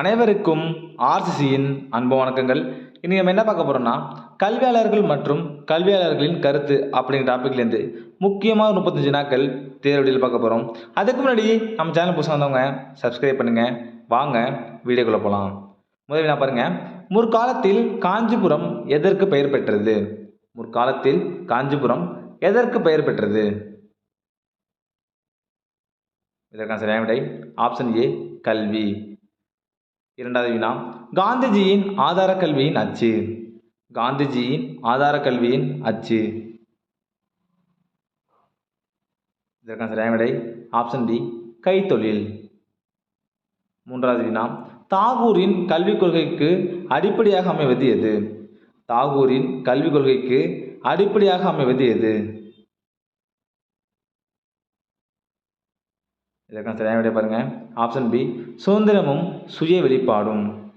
அனைவருக்கும் ஆர்சிசியின் அன்பு வணக்கங்கள். இன்றைக்கி நம்ம என்ன பார்க்க போகிறோம்னா கல்வியாளர்கள் மற்றும் கல்வியாளர்களின் கருத்து அப்படிங்கிற டாப்பிக்லேருந்து முக்கியமாக முப்பத்தஞ்சு நாட்கள் தேர்வடியில் பார்க்க போகிறோம் அதுக்கு முன்னாடி நம்ம சேனல் புதுசாக வந்தவங்க சப்ஸ்கிரைப் பண்ணுங்கள் வாங்க வீடியோக்குள்ளே போகலாம் முதலில் என்ன பாருங்கள் முற்காலத்தில் காஞ்சிபுரம் எதற்கு பெயர் பெற்றது? முற்காலத்தில் காஞ்சிபுரம் எதற்கு பெயர் பெற்றது? இதற்கான சரியான விடை ஆப்ஷன் ஏ கல்வி. இரண்டாவது வினா. காந்திஜியின் ஆதார கல்வியின் அச்சு. காந்திஜியின் ஆதார கல்வியின் அச்சு. இதற்கான சரியான விடை ஆப்ஷன் டி கைத்தொழில். மூன்றாவது வினா. தாகூரின் கல்விக் கொள்கைக்கு அடிப்படையாக அமைவது எது? தாகூரின் கல்விக் கொள்கைக்கு அடிப்படையாக அமைவது எது? இதற்கான சரியான விடை பாருங்கள் ஆப்ஷன் பி சுதந்திரமும் சுய வெளிப்பாடும்.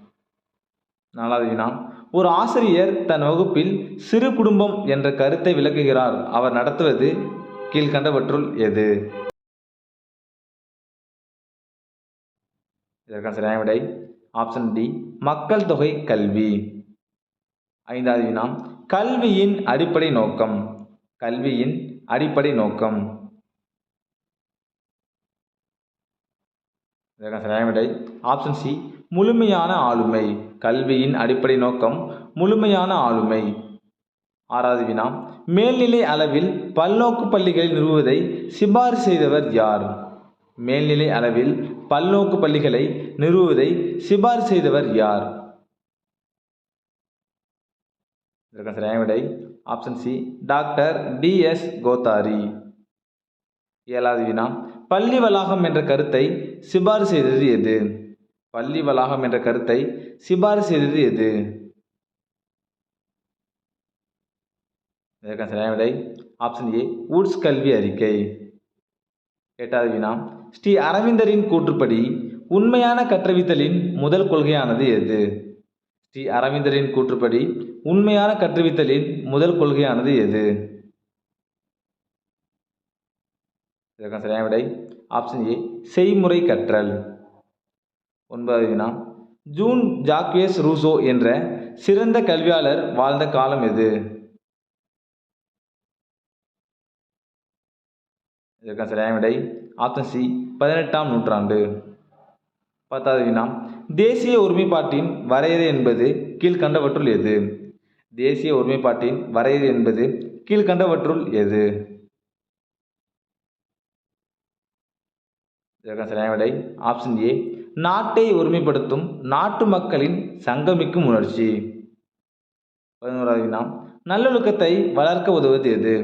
நாலாவது வினா. ஒரு ஆசிரியர் தன் வகுப்பில் சிறு குடும்பம் என்ற கருத்தை விளக்குகிறார். அவர் நடத்துவது கீழ்கண்டவற்றுள் எது? இதற்கான சரியான விடை ஆப்ஷன் டி மக்கள் தொகை கல்வி. ஐந்தாவது வினா. கல்வியின் அடிப்படை நோக்கம். கல்வியின் அடிப்படை நோக்கம். இதற்கான விடை ஆப்ஷன் சி முழுமையான ஆளுமை. கல்வியின் அடிப்படை நோக்கம் முழுமையான ஆளுமை. ஆறாவது வினா மேல்நிலை அளவில் பல்நோக்கு பள்ளிகளை நிறுவுவதை சிபாரிசு செய்தவர் யார்? மேல்நிலை அளவில் பல்நோக்கு பள்ளிகளை நிறுவுவதை சிபாரிசு செய்தவர் யார்? இதற்கான சரியான விடை option C doctor D S Kothari ஏழாவது வினா பள்ளி வளாகம் என்ற கருத்தை சிபாரிசு செய்தது எது? பள்ளி வளாகம் என்ற கருத்தை சிபாரிசு செய்தது எது? இதற்கான சரியான விடை ஆப்ஷன் ஏ வூட்ஸ் கல்வி அறிக்கை. எட்டாவது வினா ஸ்ரீ அரவிந்தரின் கூற்றுப்படி உண்மையான கற்றுவித்தலின் முதல் கொள்கையானது எது? ஸ்ரீ அரவிந்தரின் கூற்றுப்படி உண்மையான கற்றுவித்தலின் முதல் கொள்கையானது எது? இதற்கான சரியான விடை ஆப்ஷன் ஏ செய்முறை கற்றல். ஒன்பதாவது வினா. ஜூன் ஜாக்வேஸ் ரூசோ என்ற சிறந்த கல்வியாளர் வாழ்ந்த காலம் எது? இதற்கான சரியான விடை? ஆப்ஷன் சி பதினெட்டாம் நூற்றாண்டு. பத்தாவது வினா. தேசிய ஒருமைப்பாட்டின் வரையறை என்பது கீழ்கண்டவற்றுள் எது? தேசிய ஒருமைப்பாட்டின் வரையறை என்பது கீழ்கண்டவற்றுள் எது? இதற்கான சரியான விடை ஆப்ஷன் ஏ நாட்டை ஒருமைப்படுத்தும் நாட்டு மக்களின் சங்கமிக்கும் உணர்ச்சி. பதினோராவது வினா நல்லொழுக்கத்தை வளர்க்க உதவுவது எது?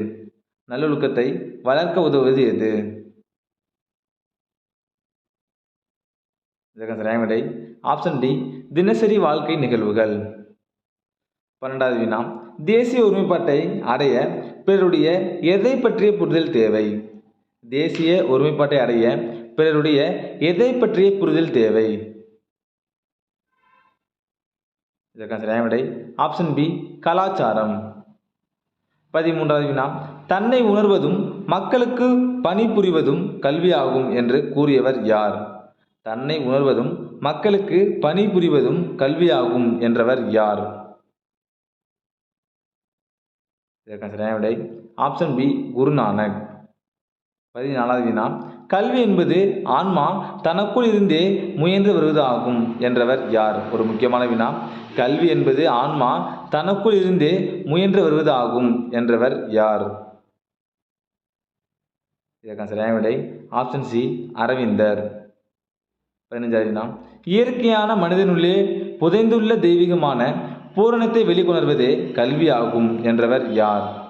நல்லொழுக்கத்தை வளர்க்க உதவுவது எது? இதற்கான சரியான விடை ஆப்ஷன் டி தினசரி வாழ்க்கை நிகழ்வுகள். பன்னெண்டாவது வினா தேசிய ஒருமைப்பாட்டை அடைய பிறருடைய எதை பற்றிய புரிதல் தேவை? தேசிய ஒருமைப்பாட்டை அடைய பிறருடைய எதை பற்றிய புரிதல் தேவை? இதற்கான சரியான ஆப்ஷன் பி கலாச்சாரம். பதிமூன்றாவது வினா தன்னை உணர்வதும் மக்களுக்கு பணிபுரிவதும் கல்வியாகும் என்று கூறியவர் யார்? தன்னை உணர்வதும் மக்களுக்கு பணிபுரிவதும் கல்வியாகும் என்றவர் யார்? இதற்கான சரியான விடை ஆப்ஷன் பி குருநானக். பதினாலாவது வினா கல்வி என்பது ஆன்மா தனக்குள் இருந்தே முயன்று வருவது ஆகும் என்றவர் யார்? ஒரு முக்கியமான வினா. கல்வி என்பது ஆன்மா தனக்குள் இருந்தே முயன்று வருவது ஆகும் என்றவர் யார்? இதற்கான சரியான விடை. ஆப்ஷன் சி அரவிந்தர். பதினஞ்சாவது வினா. இயற்கையான மனிதனுள்ளே புதைந்துள்ள தெய்வீகமான பூரணத்தை வெளிக்கொணர்வதே கல்வி ஆகும் என்றவர் யார்?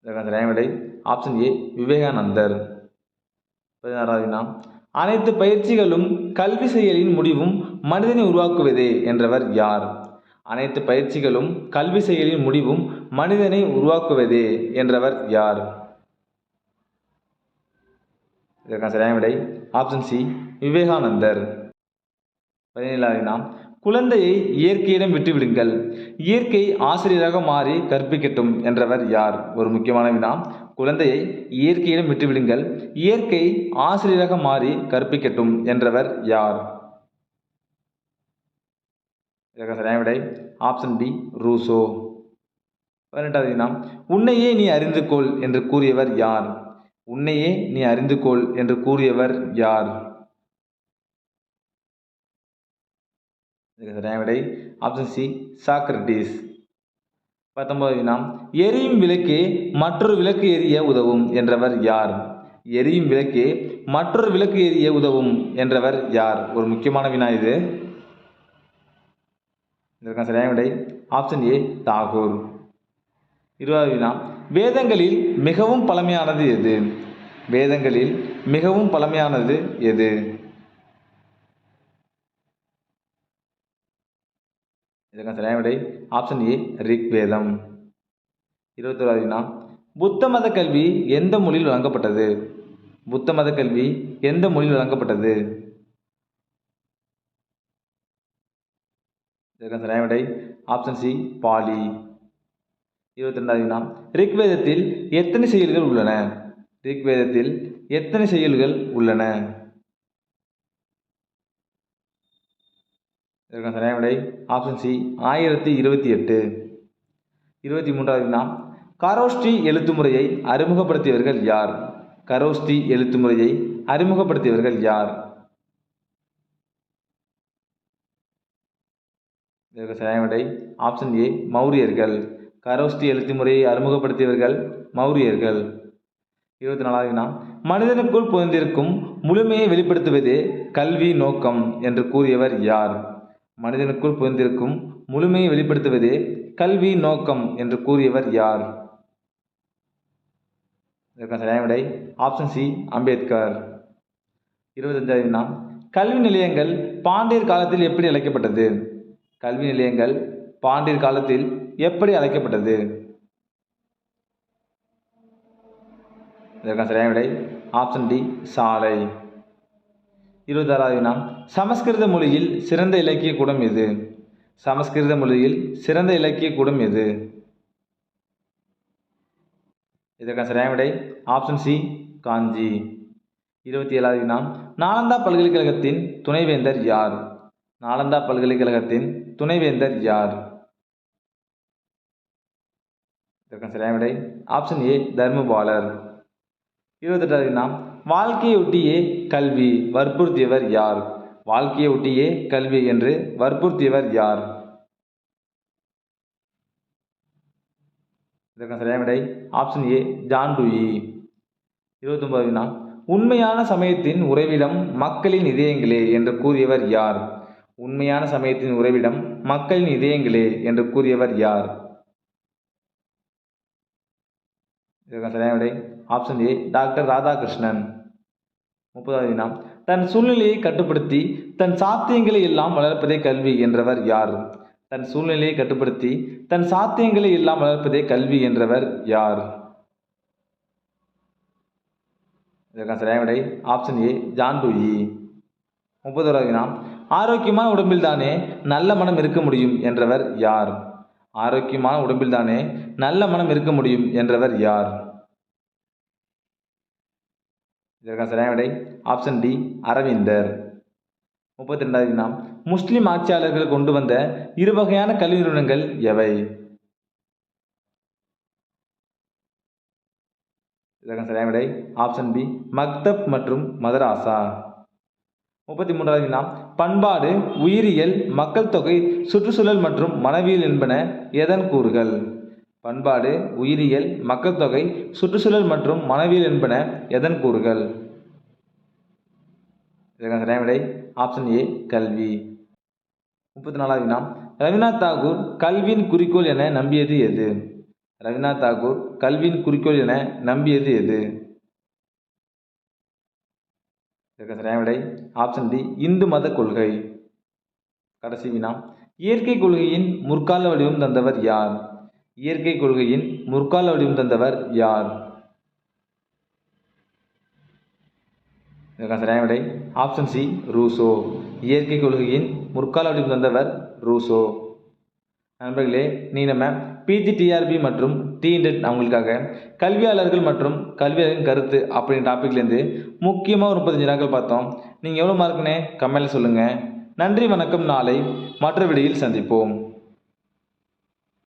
இதற்கான சரியான விடை. ஆப்ஷன் ஏ விவேகானந்தர். பதினாறாவது வினா அனைத்து பயிற்சிகளும் கல்வி செயலின் முடிவும் மனிதனை உருவாக்குவதே என்றவர் யார்? அனைத்து பயிற்சிகளும் கல்வி செயலின் முடிவும் மனிதனை உருவாக்குவதே என்றவர் யார்? இதற்கான சரியான விடை ஆப்ஷன் சி விவேகானந்தர். பதினேழாவது நாம் குழந்தையை இயற்கையிடம் விட்டுவிடுங்கள். இயற்கை ஆசிரியராக மாறி கற்பிக்கட்டும் என்றவர் யார்? ஒரு முக்கியமான வினா. குழந்தையை இயற்கையிடம் விட்டுவிடுங்கள். இயற்கை ஆசிரியராக மாறி கற்பிக்கட்டும் என்றவர் யார்? சரியான விடை. Option B Rousseau. பதினெட்டாவது வினா. உன்னையே நீ அறிந்து கொள் என்று கூறியவர் யார்? உன்னையே நீ அறிந்து கொள் என்று கூறியவர் யார்? இதுக்கு சரியான விடை ஆப்ஷன் சி சாக்ரட்டிஸ் பத்தொன்பது வினா எரியும் விளக்கே மற்றொரு விளக்கு எரிய உதவும் என்றவர் யார்? எரியும் விளக்கே மற்றொரு விளக்கு எரிய உதவும் என்றவர் யார்? ஒரு முக்கியமான வினா இது. இதற்கான சரியான விடை ஆப்ஷன் ஏ தாகூர். இருபதாவது வினா வேதங்களில் மிகவும் பழமையானது எது? வேதங்களில் மிகவும் பழமையானது எது? இதற்கான சரியான விடை? ஆப்ஷன் ஏ ரிக்வேதம். வேதம் புத்த மத கல்வி எந்த மொழியில் வழங்கப்பட்டது? புத்த மத கல்வி எந்த மொழியில் வழங்கப்பட்டது? இதற்கான சரியான விடை ஆப்ஷன் சி பாலி. இருபத்தி ரெண்டாவது ரிக்வேதத்தில் எத்தனை செயல்கள் உள்ளன? ரிக்வேதத்தில் எத்தனை செயல்கள் உள்ளன? இதற்கான சரியான விடை? ஆப்ஷன் சி ஆயிரத்தி இருபத்தி எட்டு. இருபத்தி மூன்றாவது வினா கரோஷ்டி எழுத்து முறையை அறிமுகப்படுத்தியவர்கள் யார்? கரோஷ்டி எழுத்து முறையை அறிமுகப்படுத்தியவர்கள் யார்? இதற்கு சரியான விடை? ஆப்ஷன் ஏ மௌரியர்கள். கரோஷ்டி எழுத்து முறையை அறிமுகப்படுத்தியவர்கள் மௌரியர்கள். இருபத்தி நாலாவது வினா மனிதனுக்குள் புகுந்திருக்கும் முழுமையை வெளிப்படுத்துவதே கல்வி நோக்கம் என்று கூறியவர் யார்? மனிதனுக்குள் புகுந்திருக்கும் முழுமையை வெளிப்படுத்துவதே கல்வி நோக்கம் என்று கூறியவர் யார்? இதற்கான சரியான விடை ஆப்ஷன் சி அம்பேத்கர். இருபத்தஞ்சாவது வினா. கல்வி நிலையங்கள் பாண்டியர் காலத்தில் எப்படி அழைக்கப்பட்டது? கல்வி நிலையங்கள் பாண்டியர் காலத்தில் எப்படி அழைக்கப்பட்டது? இதற்கான சரியான விடை ஆப்ஷன் டி சாலை. இருபத்தாறாவது வினா சமஸ்கிருத மொழியில் சிறந்த இலக்கிய கூடம் எது? சமஸ்கிருத மொழியில் சிறந்த இலக்கிய கூடம் எது? இதற்கான சரியான விடை ஆப்ஷன் சி காஞ்சி. இருபத்தி ஏழாவது வினா நாலந்தா பல்கலைக்கழகத்தின் துணைவேந்தர் யார்? நாலந்தா பல்கலைக்கழகத்தின் துணைவேந்தர் யார்? இதற்கான சரியான விடை ஆப்ஷன் ஏ தர்மபாலர். இருபத்தெட்டாவது வினா வாழ்க்கையை ஒட்டியே கல்வி வற்புறுத்தியவர் யார்? வாழ்க்கையை ஒட்டியே கல்வி என்று வற்புறுத்தியவர் யார்? இதற்கான சரியான விடை ஆப்ஷன் ஏ ஜான் டூயி இருபத்தொன்பது வினா உண்மையான சமயத்தின் உறைவிடம் மக்களின் இதயங்களே என்று கூறியவர் யார்? உண்மையான சமயத்தின் உறைவிடம் மக்களின் இதயங்களே என்று கூறியவர் யார்? இதற்கான சரியான விடை ஆப்ஷன் ஏ டாக்டர் ராதாகிருஷ்ணன் முப்பதாவது வினா தன் சூழ்நிலையை கட்டுப்படுத்தி தன் சாத்தியங்களை எல்லாம் வளர்ப்பதே கல்வி என்றவர் யார்? தன் சூழ்நிலையை கட்டுப்படுத்தி தன் சாத்தியங்களை எல்லாம் வளர்ப்பதே கல்வி என்றவர் யார்? இதற்கான சரியான விடை ஆப்ஷன் ஏ ஜான் டூயி முப்பதோராவது வினா ஆரோக்கியமான உடம்பில்தானே நல்ல மனம் இருக்க முடியும் என்றவர் யார்? ஆரோக்கியமான உடம்பில் தானே நல்ல மனம் இருக்க முடியும் என்றவர் யார்? இதற்கான சரியான விடை ஆப்ஷன் டி அரவிந்தர். முப்பத்தி ரெண்டாவது நாம் முஸ்லிம் ஆட்சியாளர்கள் கொண்டு வந்த இரு வகையான கல்வி நிறுவனங்கள் எவை? இதற்கான சரியான விடை ஆப்ஷன் பி மக்தப் மற்றும் மதராசா. முப்பத்தி மூன்றாவது வினா. பண்பாடு உயிரியல் மக்கள் தொகை சுற்றுச்சூழல் மற்றும் மனவியல் என்பன எதன் கூறுகள்? பண்பாடு உயிரியல் மக்கள்தொகை சுற்றுச்சூழல் மற்றும் மனவியல் என்பன எதன் கூறுகள்? இதற்கான சரியான ஆப்ஷன் ஏ கல்வி. முப்பத்தி நாலாவது வினா. ரவிநாத் தாகூர் கல்வியின் குறிக்கோள் என நம்பியது எது? ரவிநாத் தாகூர் கல்வியின் குறிக்கோள் என நம்பியது எது? இதற்கு சரியான விடை ஆப்ஷன் டி இந்து மத கொள்கை. கடைசி வினா. இயற்கை கொள்கையின் முற்கால வடிவம் தந்தவர் யார்? இயற்கை கொள்கையின் முற்கால வடிவம் தந்தவர் யார்? இதற்கான சரியான விடை ஆப்ஷன் சி ரூசோ இயற்கை கொள்கையின் முற்கால வடிவம் தந்தவர் ரூசோ நண்பர்களே நீ நம்ம பிஜிடிஆர்பி மற்றும் டிஇன்டெட் அவங்களுக்காக கல்வியாளர்கள் மற்றும் கல்வியாளரின் கருத்து அப்படின்ற டாப்பிக்லேருந்து முக்கியமாக ஒரு முப்பத்தஞ்சு நாட்கள் பார்த்தோம். நீங்கள் எவ்வளோ மார்க்குன்னு கமெண்ட்டில் சொல்லுங்கள் நன்றி வணக்கம் நாளை மற்ற விடியில் சந்திப்போம்.